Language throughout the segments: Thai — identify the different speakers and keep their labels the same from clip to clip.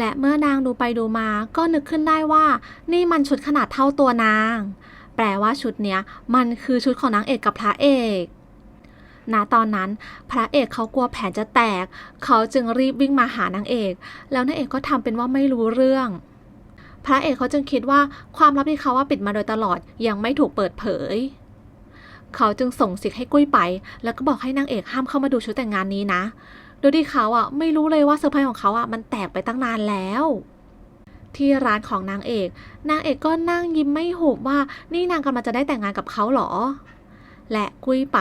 Speaker 1: และเมื่อนางดูไปดูมาก็นึกขึ้นได้ว่า นี่มันชุดขนาดเท่าตัวนาง แปลว่าชุดเนี้ยมันคือชุดของนางเอกกับพระเอกณตอนนั้นพระเอกเขากลัวแผนจะแตก เขาจึงรีบวิ่งมาหานางเอก แล้วนางเอกก็ทำเป็นว่าไม่รู้เรื่อง พระเอกเขาจึงคิดว่าความลับที่เขาว่าปิดมาโดยตลอดยังไม่ถูกเปิดเผย เขาจึงส่งสิทธิ์ให้กุ้ยไป แล้วก็บอกให้นางเอกห้ามเข้ามาดูชุดแต่งงานนี้นะ โดยที่เขาอะไม่รู้เลยว่าเซอร์ไพรส์ของเขาอะมันแตกไปตั้งนานแล้ว ที่ร้านของนางเอก นางเอกก็นั่งยิ้มไม่หุบว่านี่นางกำลังจะได้แต่งงานกับเขาเหรอ และกุ้ยไป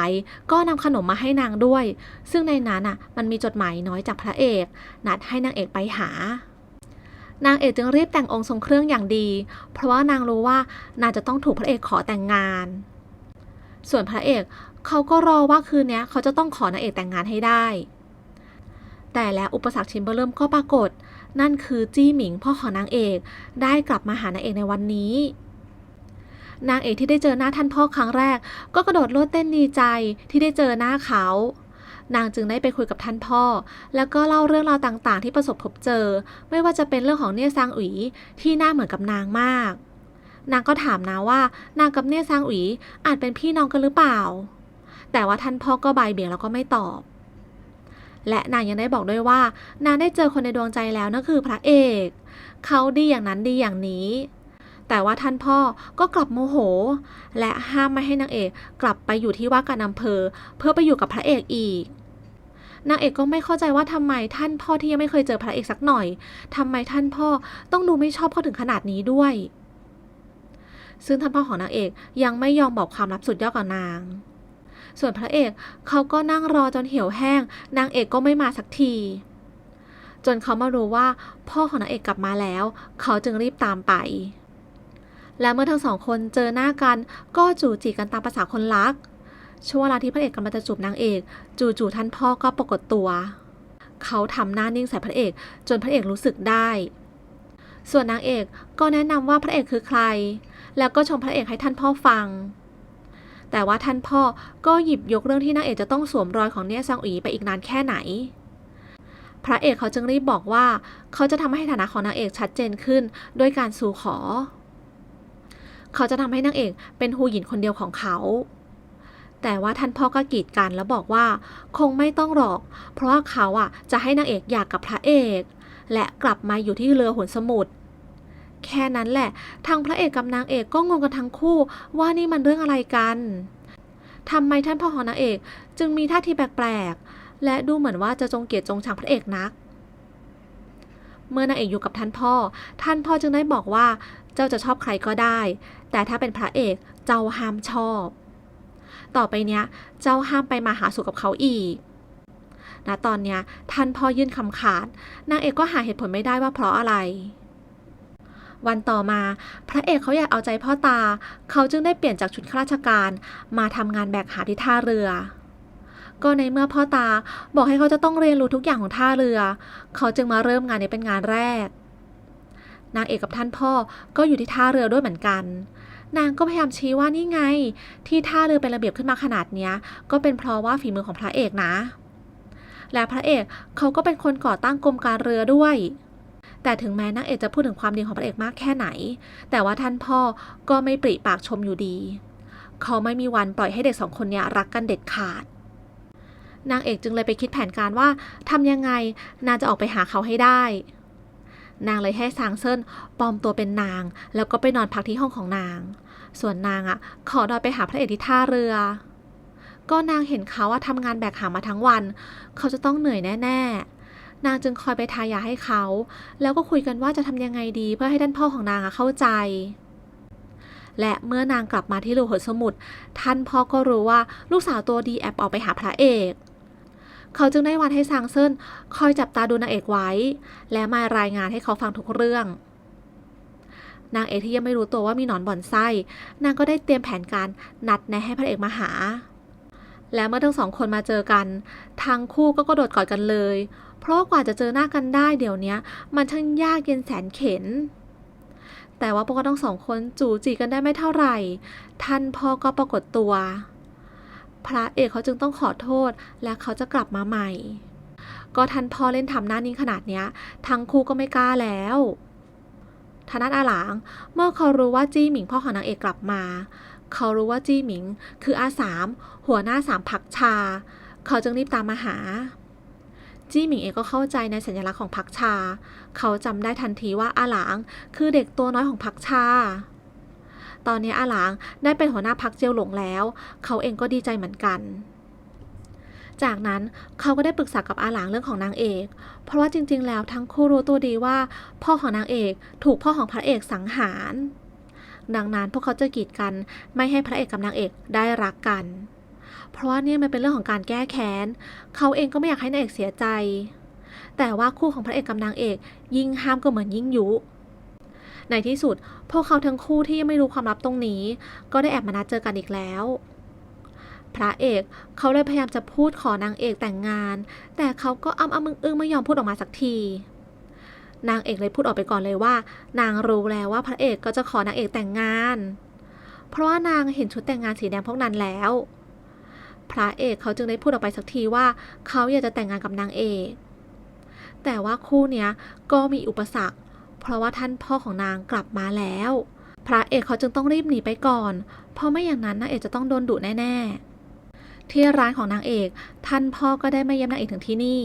Speaker 1: ก็นำขนมมาให้นางด้วย ซึ่งในนั้นอะมันมีจดหมายน้อยจากพระเอก นัดให้นางเอกไปหานางเอกจึงรีบแต่งองค์ทรงเครื่องอย่างดี เพราะว่านางรู้ว่านางจะต้องถูกพระเอกขอแต่งงาน ส่วนพระเอกเขาก็รอว่าคืนนี้เขาจะต้องขอนางเอกแต่งงานให้ได้ แต่แล้วอุปสรรคชิ้นเบอร์เริ่มก็ปรากฏ นั่นคือจี้หมิงพ่อของนางเอก ได้กลับมาหานางเอกในวันนี้ นางเอกที่ได้เจอหน้าท่านพ่อครั้งแรก ก็กระโดดโลดเต้นดีใจที่ได้เจอหน้าเขา นางจึงได้ไปคุยกับท่านพ่อ แล้วก็เล่าเรื่องราวต่างๆ ที่ประสบพบเจอ ไม่ว่าจะเป็นเรื่องของเนี่ยซางอุ๋ยที่หน้าเหมือนกับนางมาก นางก็ถามนะว่านางกับเนี่ยซางอุ๋ยอาจเป็นพี่น้องกันหรือเปล่า แต่ว่าท่านพ่อก็บายเบี่ยงแล้วก็ไม่ตอบ และนางยังได้บอกด้วยว่านางได้เจอคนในดวงใจแล้วนั่นคือพระเอก เขาดีอย่างนั้นดีอย่างนี้ แต่ว่าท่านพ่อก็กลับโมโห และห้ามไม่ให้นางเอกกลับไปอยู่ที่ว่าการอำเภอ เพื่อไปอยู่กับพระเอกอีกนางเอกก็ไม่เข้าใจว่าทำไมท่านพ่อที่ยังไม่เคยเจอพระเอกสักหน่อยทำไมท่านพ่อต้องดูไม่ชอบเขาถึงขนาดนี้ด้วย ซึ่งท่านพ่อของนางเอกยังไม่ยอมบอกความลับสุดยอดกับนาง ส่วนพระเอกเขาก็นั่งรอจนเหี่ยวแห้ง นางเอกก็ไม่มาสักที จนเขามารู้ว่าพ่อของนางเอกกลับมาแล้ว เขาจึงรีบตามไป และเมื่อทั้งสองคนเจอหน้ากันก็จู่จีกันตามภาษาคนรัก ช่วงเวลาที่พระเอกกำลังจะจูบนางเอก จู่ๆท่านพ่อก็ปรากฏตัว เขาทำหน้านิ่งใส่พระเอก จนพระเอกรู้สึกได้ส่วนนางเอกก็แนะนำว่าพระเอกคือใคร แล้วก็ชมพระเอกให้ท่านพ่อฟัง แต่ว่าท่านพ่อก็หยิบยกเรื่องที่นางเอกจะต้องสวมรอยของเนียซังอีไปอีกนานแค่ไหน พระเอกเขาจึงรีบบอกว่า เขาจะทำให้ฐานะของนางเอกชัดเจนขึ้นด้วยการสู่ขอ เขาจะทำให้นางเอกเป็นฮูหยินคนเดียวของเขา แต่ว่าท่านพ่อก็กีดกันแล้วบอกว่า คงไม่ต้องหรอก เพราะว่าเขาอะจะให้นางเอกอยากกับพระเอก และกลับมาอยู่ที่เรือหุนสมุทร แค่นั้นแหละ ทางพระเอกกับนางเอกก็งงกันทั้งคู่ว่านี่มันเรื่องอะไรกันทำไมท่านพ่อของนางเอกจึงมีท่าทีแปลกๆ และดูเหมือนว่าจะจงเกลียดจงชังพระเอกนัก เมื่อนางเอกอยู่กับท่านพ่อ ท่านพ่อจึงได้บอกว่าเจ้าจะชอบใครก็ได้ แต่ถ้าเป็นพระเอกเจ้าห้ามชอบ ต่อไปเนี้ยเจ้าห้ามไปมาหาสู่กับเขาอีกณตอนเนี้ยท่านพ่อยื่นคำขาด นางเอกก็หาเหตุผลไม่ได้ว่าเพราะอะไร วันต่อมา พระเอกเขาอยากเอาใจพ่อตา เขาจึงได้เปลี่ยนจากชุดข้าราชการมาทำงานแบกหาที่ท่าเรือ ก็ในเมื่อพ่อตาบอกให้เขาจะต้องเรียนรู้ทุกอย่างของท่าเรือ เขาจึงมาเริ่มงานนี้เป็นงานแรก นางเอกกับท่านพ่อก็อยู่ที่ท่าเรือด้วยเหมือนกัน นางก็พยายามชี้ว่านี่ไง ที่ท่าเรือเป็นระเบียบขึ้นมาขนาดเนี้ยก็เป็นเพราะว่าฝีมือของพระเอกนะ และพระเอกเขาก็เป็นคนก่อตั้งกรมการเรือด้วย แต่ถึงแม้นางเอกจะพูดถึงความดีของพระเอกมากแค่ไหน แต่ว่าท่านพ่อก็ไม่ปริปากชมอยู่ดี เขาไม่มีวันปล่อยให้เด็กสองคนนี้รักกันเด็ดขาด นางเอกจึงเลยไปคิดแผนการว่าทำยังไงนางจะออกไปหาเขาให้ได้ นางเลยให้ซางเซินปลอมตัวเป็นนาง แล้วก็ไปนอนพักที่ห้องของนาง ส่วนนางอะ ขอดอยไปหาพระเอกที่ท่าเรือ ก็นางเห็นเขาว่าทำงานแบกหามมาทั้งวัน เขาจะต้องเหนื่อยแน่ ๆ นางจึงคอยไปทายาให้เขา แล้วก็คุยกันว่าจะทำยังไงดีเพื่อให้ท่านพ่อของนางเข้าใจ และเมื่อนางกลับมาที่รูหนสมุทรท่านพ่อก็รู้ว่าลูกสาวตัวดีแอบออกไปหาพระเอกเขาจึงได้วันให้ซางเซินคอยจับตาดูนางเอกไว้ และมารายงานให้เขาฟังทุกเรื่อง นางเอกที่ยังไม่รู้ตัวว่ามีหนอนบ่อนไส้ นางก็ได้เตรียมแผนการนัดแนะให้พระเอกมาหา และเมื่อทั้งสองคนมาเจอกัน ทั้งคู่ก็กระโดดกอดกันเลย เพราะกว่าจะเจอหน้ากันได้เดี๋ยวนี้มันช่างยากเย็นแสนเข็น แต่ว่าพวกเขาทั้งสองคนจู่จีกันได้ไม่เท่าไหร่ ท่านพ่อก็ปรากฏตัว พระเอกเขาจึงต้องขอโทษและเขาจะกลับมาใหม่ ก็ท่านพ่อเล่นทำหน้านิ่งขนาดเนี้ย ทั้งคู่ก็ไม่กล้าแล้วทานัดอาหลาง เมื่อเขารู้ว่าจี้หมิงพ่อของนางเอกกลับมา เขารู้ว่าจี้หมิงคืออาสามหัวหน้าสามพักชา เขาจึงรีบตามมาหา จี้หมิงเองก็เข้าใจในสัญลักษณ์ของพักชา เขาจำได้ทันทีว่าอาหลางคือเด็กตัวน้อยของพักชา ตอนนี้อาหลางได้เป็นหัวหน้าพักเจียวหลงแล้ว เขาเองก็ดีใจเหมือนกันจากนั้นเขาก็ได้ปรึกษากับอาหลางเรื่องของนางเอก เพราะว่าจริงๆ แล้วทั้งคู่รู้ตัวดีว่า พ่อของนางเอกถูกพ่อของพระเอกสังหาร ดังนั้นพวกเขาจะกีดกันไม่ให้พระเอกกับนางเอกได้รักกัน เพราะว่านี่มันเป็นเรื่องของการแก้แค้น เขาเองก็ไม่อยากให้นางเอกเสียใจ แต่ว่าคู่ของพระเอกกับนางเอก ยิ่งห้ามก็เหมือนยิ่งยุ ในที่สุด พวกเขาทั้งคู่ที่ยังไม่รู้ความลับตรงนี้ ก็ได้แอบมานัดเจอกันอีกแล้ว พระเอกเขาเลยพยายามจะพูดขอนางเอกแต่งงาน แต่เขาก็อ้ำอ้ำอึ้งอึ้งไม่ยอมพูดออกมาสักที นางเอกเลยพูดออกไปก่อนเลยว่า นางรู้แล้วว่าพระเอกก็จะขอนางเอกแต่งงาน เพราะว่านางเห็นชุดแต่งงานสีแดงพวกนั้นแล้ว พระเอกเขาจึงได้พูดออกไปสักทีว่าเขาอยากจะแต่งงานกับนางเอก แต่ว่าคู่เนี้ยก็มีอุปสรรค เพราะว่าท่านพ่อของนางกลับมาแล้ว พระเอกเขาจึงต้องรีบหนีไปก่อน เพราะไม่อย่างนั้นนางเอกจะต้องโดนดุแน่ ๆ ที่ร้านของนางเอก ท่านพ่อก็ได้มาเยี่ยมนางเอกถึงที่นี่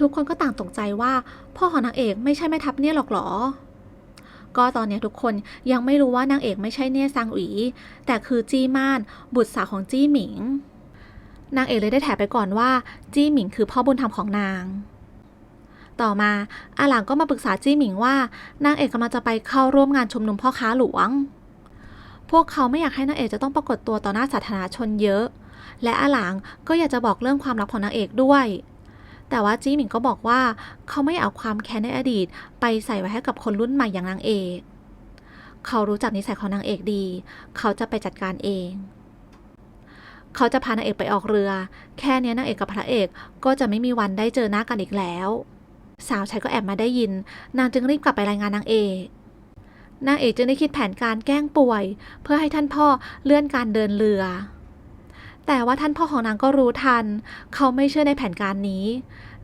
Speaker 1: ทุกคนก็ต่างตกใจว่า พ่อของนางเอกไม่ใช่แม่ทัพเนี่ยหรอกเหรอ ก็ตอนนี้ทุกคนยังไม่รู้ว่านางเอกไม่ใช่เนี่ยซางอุ๋แต่คือจี้ม่าน บุตรสาวของจี้หมิง นางเอกเลยได้แถไปก่อนว่า จี้หมิงคือพ่อบุญธรรมของนางต่อมาอาหลังก็มาปรึกษาจี้หมิงว่านางเอกกำลังจะไปเข้าร่วมงานชุมนุมพ่อค้าหลวง พวกเขาไม่อยากให้นางเอกจะต้องปรากฏตัวต่อหน้าสาธารณชนเยอะ และอาหลังก็อยากจะบอกเรื่องความลับของนางเอกด้วย แต่ว่าจี้หมิงก็บอกว่า เขาไม่เอาความแค้นในอดีต ไปใส่ไว้ให้กับคนรุ่นใหม่อย่างนางเอก เขารู้จักนิสัยของนางเอกดี เขาจะไปจัดการเอง เขาจะพานางเอกไปออกเรือ แค่เนี้ยนางเอกกับพระเอกก็จะไม่มีวันได้เจอหน้ากันอีกแล้ว สาวใช้ก็แอบมาได้ยิน นางจึงรีบกลับไปรายงานนางเอกนางเอกจึงได้คิดแผนการแกล้งป่วย เพื่อให้ท่านพ่อเลื่อนการเดินเรือ แต่ว่าท่านพ่อของนางก็รู้ทัน เขาไม่เชื่อในแผนการนี้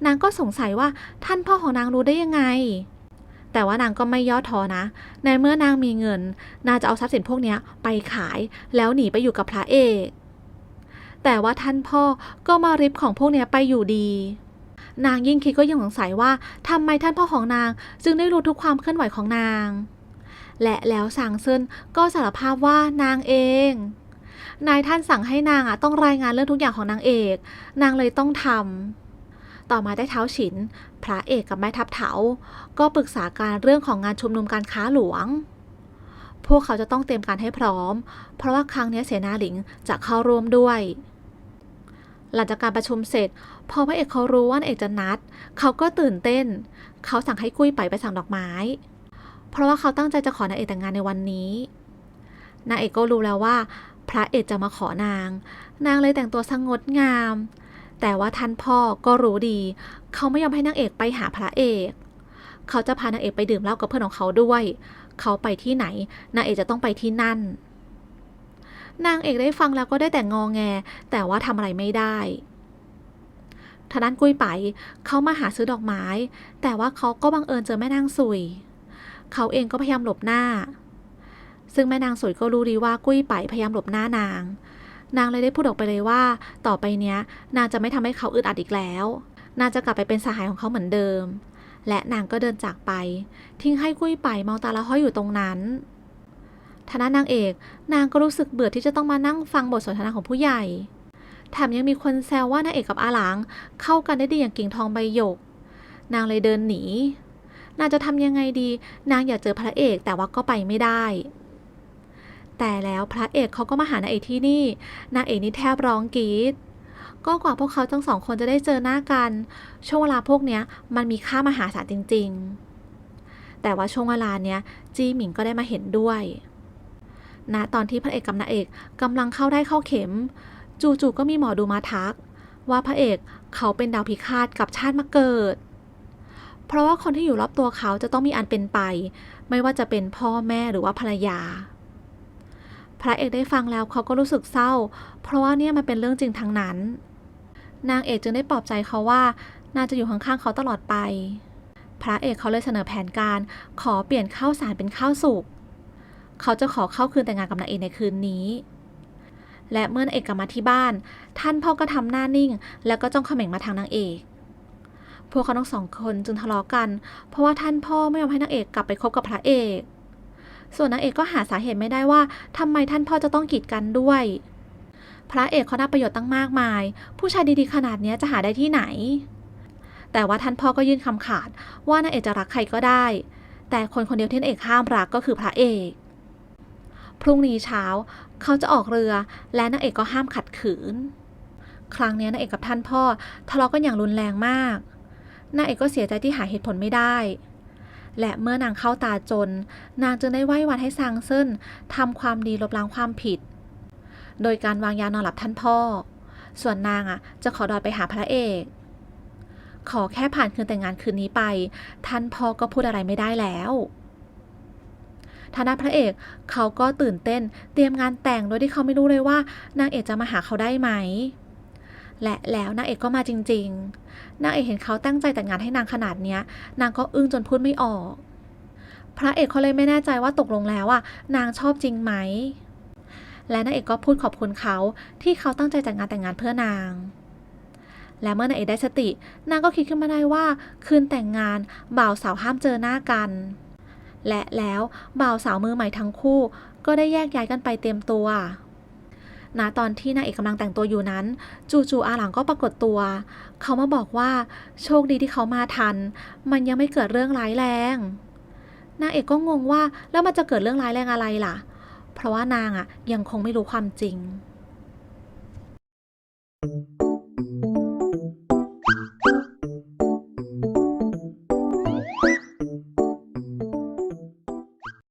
Speaker 1: นางก็สงสัยว่าท่านพ่อของนางรู้ได้ยังไง แต่ว่านางก็ไม่ย่อท้อนะ ในเมื่อนางมีเงิน นางจะเอาทรัพย์สินพวกนี้ไปขายแล้วหนีไปอยู่กับพระเอก แต่ว่าท่านพ่อก็มาริบของพวกนี้ไปอยู่ดี นางยิ่งคิดก็ยิ่งสงสัยว่าทำไมท่านพ่อของนาง จึงได้รู้ทุกความเคลื่อนไหวของนาง และแล้วสางเซินก็สารภาพว่านางเอง นายท่านสั่งให้นางอะต้องรายงานเรื่องทุกอย่างของนางเอก นางเลยต้องทำต่อมาได้เท้าฉิน พระเอกกับแม่ทัพเถา ก็ปรึกษาการเรื่องของงานชุมนุมการค้าหลวง พวกเขาจะต้องเตรียมการให้พร้อม เพราะว่าครั้งนี้เสนาหลิงจะเข้าร่วมด้วย หลังจากการประชุมเสร็จ พอพระเอกเขารู้ว่านางเอกจะนัด เขาก็ตื่นเต้น เขาสั่งให้กุ้ยไปไปสั่งดอกไม้ เพราะว่าเขาตั้งใจจะขอนางเอกแต่งงานในวันนี้นางเอกก็รู้แล้วว่า พระเอกจะมาขอนาง นางเลยแต่งตัวสงดงาม แต่ว่าท่านพ่อก็รู้ดี เขาไม่ยอมให้นางเอกไปหาพระเอก เขาจะพานางเอกไปดื่มเหล้ากับเพื่อนของเขาด้วย เขาไปที่ไหน นางเอกจะต้องไปที่นั่น นางเอกได้ฟังแล้วก็ได้แต่งองแง แต่ว่าทำอะไรไม่ได้ทางด้านกุ้ยไปเขามาหาซื้อดอกไม้ แต่ว่าเขาก็บังเอิญเจอแม่นางสุย เขาเองก็พยายามหลบหน้า ซึ่งแม่นางสุยก็รู้ดีว่ากุ้ยไปพยายามหลบหน้านาง นางเลยได้พูดออกไปเลยว่า ต่อไปเนี้ย นางจะไม่ทำให้เขาอึดอัดอีกแล้ว นางจะกลับไปเป็นสหายของเขาเหมือนเดิม และนางก็เดินจากไป ทิ้งให้กุ้ยไปมองตาละห้อยอยู่ตรงนั้นทางด้านนางเอก นางก็รู้สึกเบื่อที่จะต้องมานั่งฟังบทสนทนาของผู้ใหญ่ แถมยังมีคนแซวว่านางเอกกับอาหลาง เข้ากันได้ดีอย่างกิ่งทองใบหยก นางเลยเดินหนี นางจะทำยังไงดี นางอยากเจอพระเอกแต่ว่าก็ไปไม่ได้ แต่แล้วพระเอกเขาก็มาหานางเอกที่นี่ นางเอกนี่แทบร้องกรีดก็กว่าพวกเขาทั้งสองคนจะได้เจอหน้ากัน ช่วงเวลาพวกเนี้ยมันมีค่ามหาศาลจริง ๆ แต่ว่าช่วงเวลาเนี้ยจีหมิงก็ได้มาเห็นด้วยณตอนที่พระเอกกับนางเอกกำลังเข้าได้เข้าเข็ม จู่ๆก็มีหมอดูมาทัก ว่าพระเอกเขาเป็นดาวพิฆาตกับชาติมาเกิด เพราะว่าคนที่อยู่รอบตัวเขาจะต้องมีอันเป็นไป ไม่ว่าจะเป็นพ่อแม่หรือว่าภรรยา พระเอกได้ฟังแล้วเขาก็รู้สึกเศร้า เพราะว่าเนี่ยมันเป็นเรื่องจริงทั้งนั้น นางเอกจึงได้ปลอบใจเขาว่า นางจะอยู่ข้างๆเขาตลอดไป พระเอกเขาเลยเสนอแผนการขอเปลี่ยนข้าวสารเป็นข้าวสุกเขาจะขอเข้าคืนแต่งงานกับนางเอกในคืนนี้ และเมื่อนางเอกกลับมาที่บ้าน ท่านพ่อก็ทำหน้านิ่ง แล้วก็จ้องเขม็งมาทางนางเอกพวกเขาทั้งสองคนจึงทะเลาะกัน เพราะว่าท่านพ่อไม่ยอมให้นางเอกกลับไปคบกับพระเอก ส่วนนางเอกก็หาสาเหตุไม่ได้ว่าทำไมท่านพ่อจะต้องกีดกันด้วย พระเอกเขาได้ประโยชน์ตั้งมากมาย ผู้ชายดีๆขนาดนี้จะหาได้ที่ไหน แต่ว่าท่านพ่อก็ยื่นคำขาด ว่านางเอกจะรักใครก็ได้ แต่คนคนเดียวที่นางเอกห้ามรักก็คือพระเอกพรุ่งนี้เช้าเขาจะออกเรือและนางเอกก็ห้ามขัดขืน ครั้งนี้นางเอกกับท่านพ่อทะเลาะกันอย่างรุนแรงมากนางเอกก็เสียใจที่หาเหตุผลไม่ได้ และเมื่อนางเข้าตาจน นางจึงได้ไหว้วันให้ซางเซินทำความดีลบล้างความผิด โดยการวางยานอนหลับท่านพ่อ ส่วนนางอะจะขอดอยไปหาพระเอก ขอแค่ผ่านคืนแต่งงานคืนนี้ไป ท่านพ่อก็พูดอะไรไม่ได้แล้วทางด้าพระเอกเขาก็ตื่นเต้น เตรียมงานแต่งโดยที่เขาไม่รู้เลยว่านางเอกจะมาหาเขาได้ไหม และแล้วนางเอกก็มาจริง ๆ นางเอกเห็นเขาตั้งใจแต่งงานให้นางขนาดเนี้ย นางก็อึ้งจนพูดไม่ออก พระเอกเขาเลยไม่แน่ใจว่าตกลงแล้วอะนางชอบจริงไหม และนางเอกก็พูดขอบคุณเขาที่เขาตั้งใจจัดงานแต่งงานเพื่อนาง และเมื่อนางเอกได้สติ นางก็คิดขึ้นมาได้ว่า คืนแต่งงานบ่าวสาวห้ามเจอหน้ากัน และแล้วบ่าวสาวมือใหม่ทั้งคู่ ก็ได้แยกย้ายกันไปเตรียมตัว ณตอนที่นางเอกกำลังแต่งตัวอยู่นั้น จู่ๆอาหลังก็ปรากฏตัว เขามาบอกว่าโชคดีที่เขามาทัน มันยังไม่เกิดเรื่องร้ายแรงนางเอกก็งงว่าแล้วมันจะเกิดเรื่องร้ายแรงอะไรล่ะ เพราะว่านางอะยังคงไม่รู้ความจริง